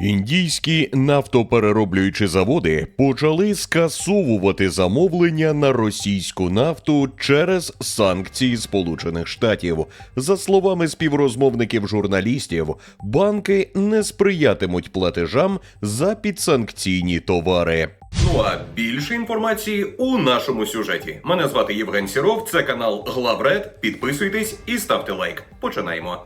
Індійські нафтоперероблюючі заводи почали скасовувати замовлення на російську нафту через санкції Сполучених Штатів. За словами співрозмовників журналістів, банки не сприятимуть платежам за підсанкційні товари. Ну а більше інформації у нашому сюжеті. Мене звати Євген Сіров, це канал Главред. Підписуйтесь і ставте лайк. Починаємо.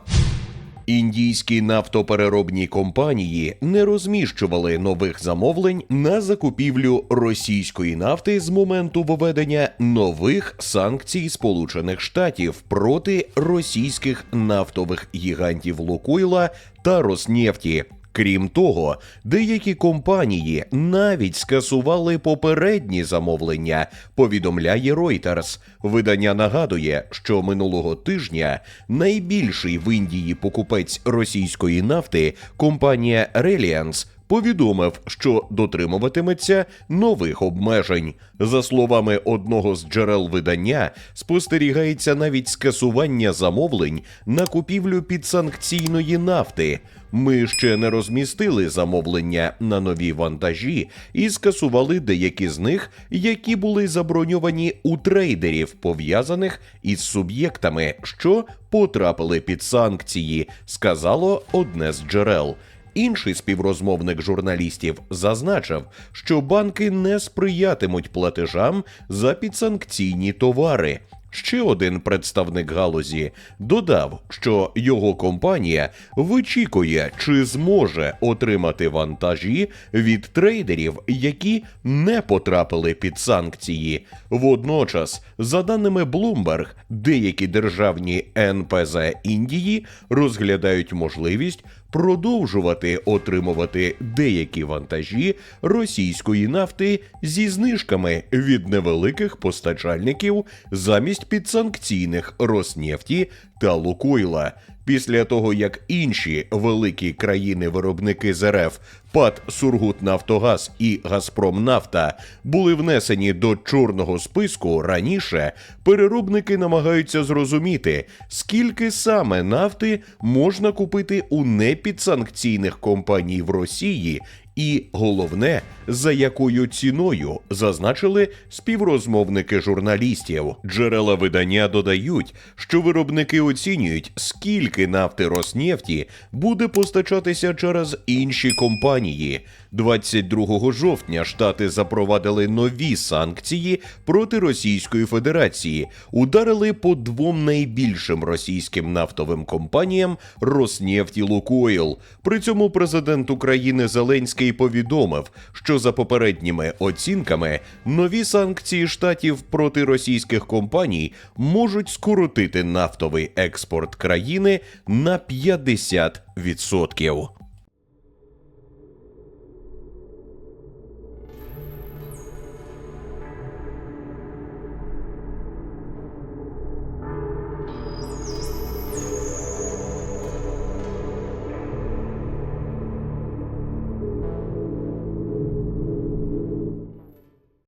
Індійські нафтопереробні компанії не розміщували нових замовлень на закупівлю російської нафти з моменту введення нових санкцій Сполучених Штатів проти російських нафтових гігантів Лукойла та Роснефті. Крім того, деякі компанії навіть скасували попередні замовлення. Повідомляє Reuters. Видання нагадує, що минулого тижня найбільший в Індії покупець російської нафти компанія Reliance повідомив, що дотримуватиметься нових обмежень. За словами одного з джерел видання, спостерігається навіть скасування замовлень на купівлю підсанкційної нафти. Ми ще не розмістили замовлення на нові вантажі і скасували деякі з них, які були заброньовані у трейдерів, пов'язаних із суб'єктами, що потрапили під санкції, сказало одне з джерел. Інший співрозмовник журналістів зазначив, що банки не сприятимуть платежам за підсанкційні товари. Ще один представник галузі додав, що його компанія вичікує, чи зможе отримати вантажі від трейдерів, які не потрапили під санкції. Водночас, за даними Bloomberg, деякі державні НПЗ Індії розглядають можливість продовжувати отримувати деякі вантажі російської нафти зі знижками від невеликих постачальників замість підсанкційних Роснефті та Лукойла. Після того, як інші великі країни-виробники з РФ ПАД Сургутнафтогаз і Газпромнафта були внесені до чорного списку раніше, переробники намагаються зрозуміти, скільки саме нафти можна купити у непідсанкційних компаній в Росії. І головне, за якою ціною зазначили співрозмовники журналістів. Джерела видання додають, що виробники оцінюють, скільки нафти Роснефті буде постачатися через інші компанії. 22 жовтня штати запровадили нові санкції проти Російської Федерації, ударили по двом найбільшим російським нафтовим компаніям Роснефть і Лукойл. При цьому президент України Зеленський повідомив, що за попередніми оцінками нові санкції штатів проти російських компаній можуть скоротити нафтовий експорт країни на 50%.